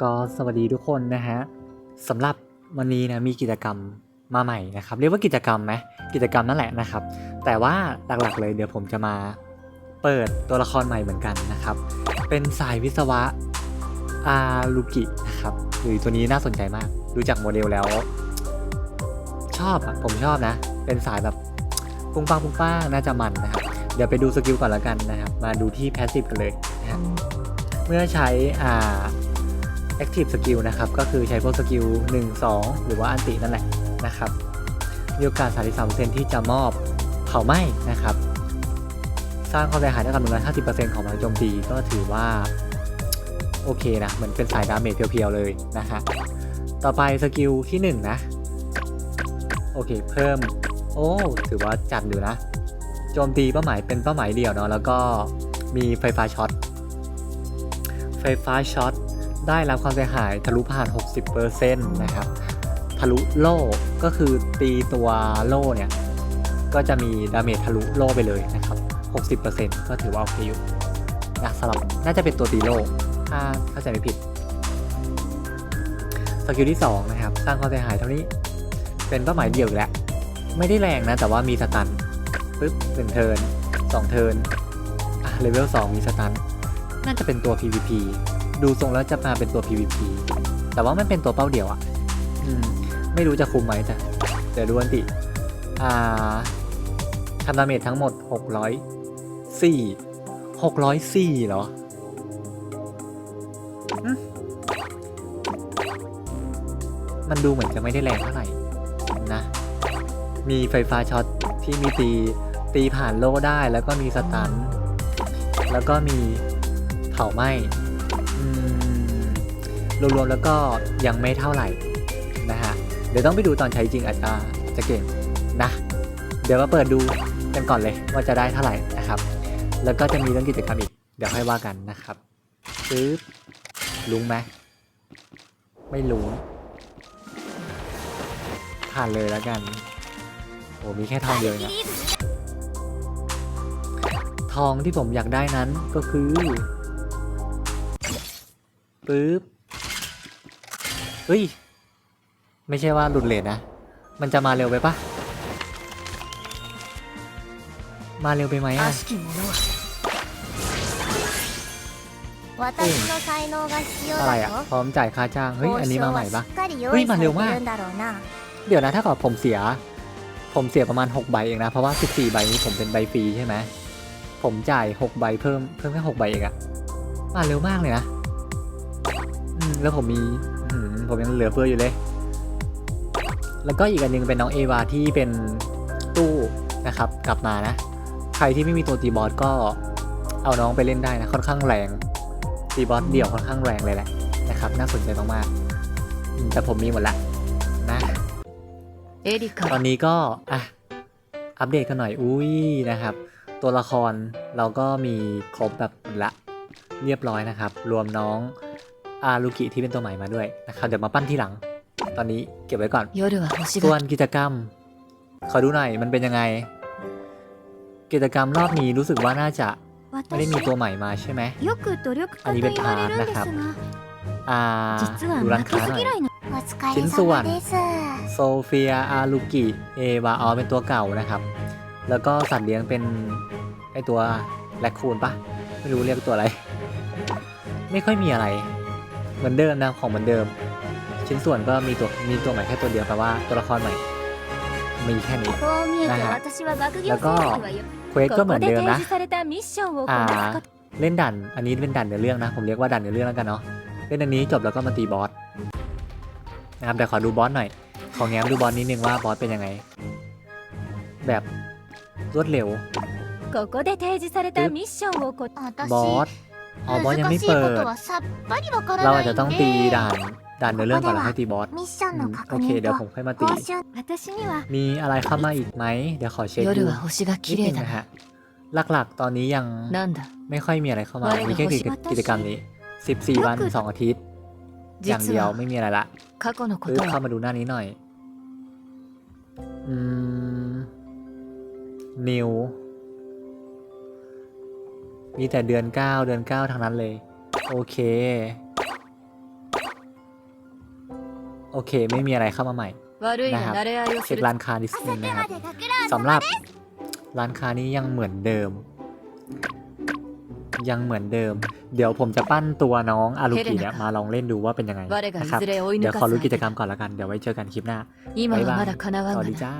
ก็สวัสดีทุกคนนะฮะสำหรับวันนี้นะมีกิจกรรมมาใหม่นะครับเรียกว่ากิจกรรมไหมกิจกรรมนั่นแหละนะครับ แต่ว่าหลักๆเลยเดี๋ยวผมจะมาเปิดตัวละครใหม่เหมือนกันนะครับ เป็นสายวิศวะอารุกินะครับหรือตัวนี้น่าสนใจมากดูจากโมเดลแล้ว ชอบอะผมชอบนะ เป็นสายแบบปุ้งปังปุ้งปังน่าจะมันนะครับ เดี๋ยวไปดูสกิลก่อนแล้วกันนะครับ มาดูที่แพสซีฟกันเลยนะฮะ เมื่อใช้อ่า Active Skill นะครับ ก็คือใช้พวกสกิล1 2 หรือว่าอันตินั่นแหละนะครับมีโอกาส 33%ที่จะมอบเผาไหม้นะครับ สร้างความเสียหายได้กับ150%ของพลังโจมตีก็ถือว่า โอเคนะเหมือนเป็นสายดาเมจเพียวๆเลยนะฮะต่อไปสกิลที่1นะ โอเค เพิ่ม โอ้ ถือว่าจัดอยู่นะ โจมตีเป้าหมายเป็นเป้าหมายเดี่ยวเนาะแล้วก็มีไฟฟ้าช็อต ฟฟ้าช็อตได้รับความเสียหายทะลุผ่าน 60%นะครับทะลุโล่ก็คือตีตัวโล่เนี่ย ก็จะมีดาเมจทะลุโล่ไปเลยนะครับ 60%ก็ถือว่าโอเคอยู่นะสำหรับน่าจะเป็นตัวตีโล่ถ้าเข้าใจไม่ผิดสกิลที่ 2 นะครับ สร้างความเสียหายเท่านี้ เป็นเป้าหมายเดี่ยวแล้ว ไม่ได้แรงนะ แต่ว่ามีสตันปึ๊บหนึ่งเทิร์นสองเทิร์นอะเลเวล2มีสตัน น่าจะเป็นตัว PVP ดูทรงแล้วจะมาเป็นตัว PVP แต่ว่ามันเป็นตัวเป้าเดี่ยวอะ่ะอืมไม่รู้จะคุมไหมแต่เดี๋ยวดูอันติ อ่าทำดาเมจทั้งหมด 604 604เหรออืมมันดูเหมือนจะไม่ได้แรงเท่าไหร่ นะ มีไฟฟ้าช็อตที่มีตี ตีผ่านโล่ได้แล้วก็มีสตัน แล้วก็มี เผาไหม้อืมรวมๆแล้วก็ยังไม่เท่าไหร่นะฮะเดี๋ยวต้องไปดูตอนใช้จริงอาจจะจะเก่งนะ เดี๋ยวมาเปิดดูกันก่อนเลยว่าจะได้เท่าไหร่นะครับ แล้วก็จะมีเรื่องกิจกรรมอีก เดี๋ยวค่อยว่ากันนะครับปึ๊บลุงไหมไม่ลุงผ่านเลยแล้วกันโอ้มีแค่ทองเดียวเองอะทองที่ผมอยากได้นั้นก็คือ ปึ๊บเฮ้ย ไม่ใช่ว่าหลุดเลนนะ มันจะมาเร็วไปปะมาเร็วไปไหมอะอะไรอะ พร้อมจ่ายค่าจ้าง เฮ้ย อันนี้มาใหม่ปะเฮ้ย มาเร็วมาก เดี๋ยวนะ ถ้าเกิดผมเสีย ผมเสียประมาณ 6 ใบเองนะ เพราะว่า 14 ใบนี้ผมเป็นใบฟรีใช่ไหม ผมจ่าย 6 ใบเพิ่ม เพิ่มแค่ 6 ใบเองอะมาเร็วมากเลยนะ แล้วผมมีผมยังเหลือเฟืออยู่เลย แล้วก็อีกอันนึงเป็นน้องเอวาที่เป็นตู้นะครับ กลับมานะ ใครที่ไม่มีตัวตีบอสก็เอาน้องไปเล่นได้นะ ค่อนข้างแรงตีบอสเดี่ยวค่อนข้างแรงเลยแหละนะครับ น่าสนใจมากๆแต่ผมมีหมดละนะตอนนี้ก็อะอัปเดตกันหน่อยอุ้ยนะครับ ตัวละครเราก็มีครบแบบละเรียบร้อยนะครับ รวมน้อง อารุกิที่เป็นตัวใหม่มาด้วยนะครับเดี๋ยวมาปั้นที่หลัง ตอนนี้เก็บไว้ก่อนส่วนกิจกรรม ขอดูหน่อยมันเป็นยังไง กิจกรรมรอบนี้รู้สึกว่าน่าจะไม่ได้มีตัวใหม่มาใช่ไหมอันนี้เป็นพาร์ทนะครับอ่าดูร้านค้าหน่อยชิ้นส่วนโซเฟียอารุกิเอวาออเป็นตัวเก่านะครับ แล้วก็สัตว์เลี้ยงเป็นไอตัวแรคคูนปะไม่รู้เรียกตัวอะไร ไม่ค่อยมีอะไร เหมือนเดิมนะของเหมือนเดิม ชิ้นส่วนก็มีตัวมีตัวใหม่แค่ตัวเดียวแปลว่าตัวละครใหม่ มีแค่นี้นะฮะแล้วก็เควสก็เหมือนเดิมนะอ่าเล่นดันอันนี้เล่นดันในเรื่องนะ ผมเรียกว่าดันในเรื่องแล้วกันเนาะเล่นอันนี้จบแล้วก็มาตีบอสนะครับแต่ขอดูบอสหน่อยขอแง้มดูบอสนิดนึงว่าบอสเป็นยังไง แบบรวดเร็วบอส อ๋อบอสยังไม่เปิด เราอาจจะต้องตีด่านด่านในเรื่องก่อนแล้วให้ตีบอสโอเค เดี๋ยวผมค่อยมาตี มีอะไรเข้ามาอีกไหม เดี๋ยวขอเช็คดูนิดนึงนะฮะ หลักๆ ตอนนี้ยังไม่ค่อยมีอะไรเข้ามา มีแค่กิจกรรมนี้ 14 วัน 2 อาทิตย์ อย่างเดียวไม่มีอะไรละคือเข้ามาดูหน้านี้หน่อย อืมนิว มีแต่เดือน 9 เดือน 9ทางนั้นเลย โอเค โอเค ไม่มีอะไรเข้ามาใหม่นะครับเช็คร้านค้าดิสนีย์นะครับสำหรับร้านค้านี้ยังเหมือนเดิม ยังเหมือนเดิม เดี๋ยวผมจะปั้นตัวน้องอารุกิเนี่ยมาลองเล่นดูว่าเป็นยังไงนะครับเดี๋ยวขอรู้กิจกรรมก่อนละกันเดี๋ยวไว้เจอกันคลิปหน้าบ๊ายบายสวัสดีจ้า